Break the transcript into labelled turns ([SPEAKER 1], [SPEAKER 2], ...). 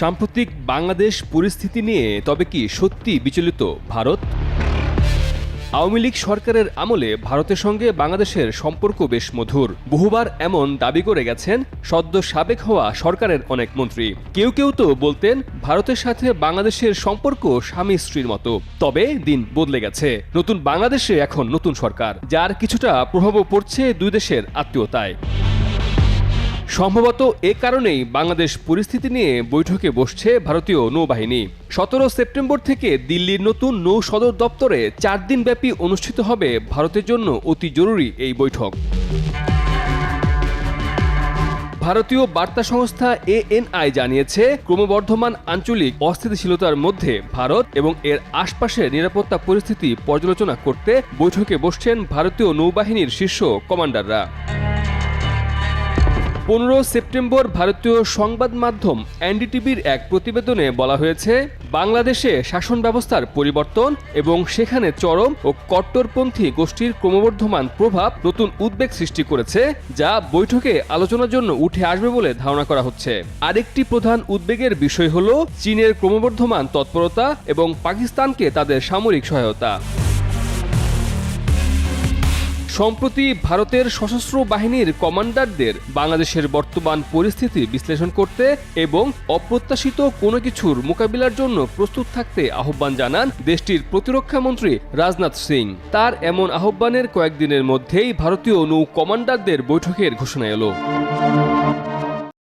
[SPEAKER 1] সাম্প্রতিক বাংলাদেশ পরিস্থিতি নিয়ে তবে কি সত্যি বিচলিত ভারত? আওয়ামী লীগ সরকারের আমলে ভারতের সঙ্গে বাংলাদেশের সম্পর্ক বেশ মধুর। বহুবার এমন দাবি করে গেছেন সদ্য সাবেক হওয়া সরকারের অনেক মন্ত্রী। কেউ কেউ তো বলতেন ভারতের সাথে বাংলাদেশের সম্পর্ক স্বামী স্ত্রীর মতো। তবে দিন বদলে গেছে। নতুন বাংলাদেশে এখন নতুন সরকার, যার কিছুটা প্রভাবও পড়ছে দুই দেশের আত্মীয়তায়। সম্ভবত এ কারণেই বাংলাদেশ পরিস্থিতি নিয়ে বৈঠকে বসছে ভারতীয় নৌবাহিনী। সতেরো সেপ্টেম্বর থেকে দিল্লির নতুন নৌ সদর দপ্তরে চার দিনব্যাপী অনুষ্ঠিত হবে ভারতের জন্য অতি জরুরি এই বৈঠক। ভারতীয় বার্তা সংস্থা এএনআই জানিয়েছে, ক্রমবর্ধমান আঞ্চলিক অস্থিতিশীলতার মধ্যে ভারত এবং এর আশপাশের নিরাপত্তা পরিস্থিতি পর্যালোচনা করতে বৈঠকে বসছেন ভারতীয় নৌবাহিনীর শীর্ষ কমান্ডাররা। পনেরো সেপ্টেম্বর ভারতীয় সংবাদ মাধ্যম এনডিটিভির এক প্রতিবেদনে বলা হয়েছে, বাংলাদেশে শাসন ব্যবস্থার পরিবর্তন এবং সেখানে চরম ও কট্টরপন্থী গোষ্ঠীর ক্রমবর্ধমান প্রভাব নতুন উদ্বেগ সৃষ্টি করেছে, যা বৈঠকে আলোচনার জন্য উঠে আসবে বলে ধারণা করা হচ্ছে। আরেকটি প্রধান উদ্বেগের বিষয় হল, চীনের ক্রমবর্ধমান তৎপরতা এবং পাকিস্তানকে তাদের সামরিক সহায়তা। সম্প্রতি ভারতের সশস্ত্র বাহিনীর কমান্ডারদের বাংলাদেশের বর্তমান পরিস্থিতি বিশ্লেষণ করতে এবং অপ্রত্যাশিত কোনো কিছুর মোকাবিলার জন্য প্রস্তুত থাকতে আহ্বান জানান দেশটির প্রতিরক্ষা মন্ত্রী রাজনাথ সিং। তার এমন আহ্বানের কয়েকদিনের মধ্যেই ভারতীয় নৌ কমান্ডারদের বৈঠকের ঘোষণা এলো।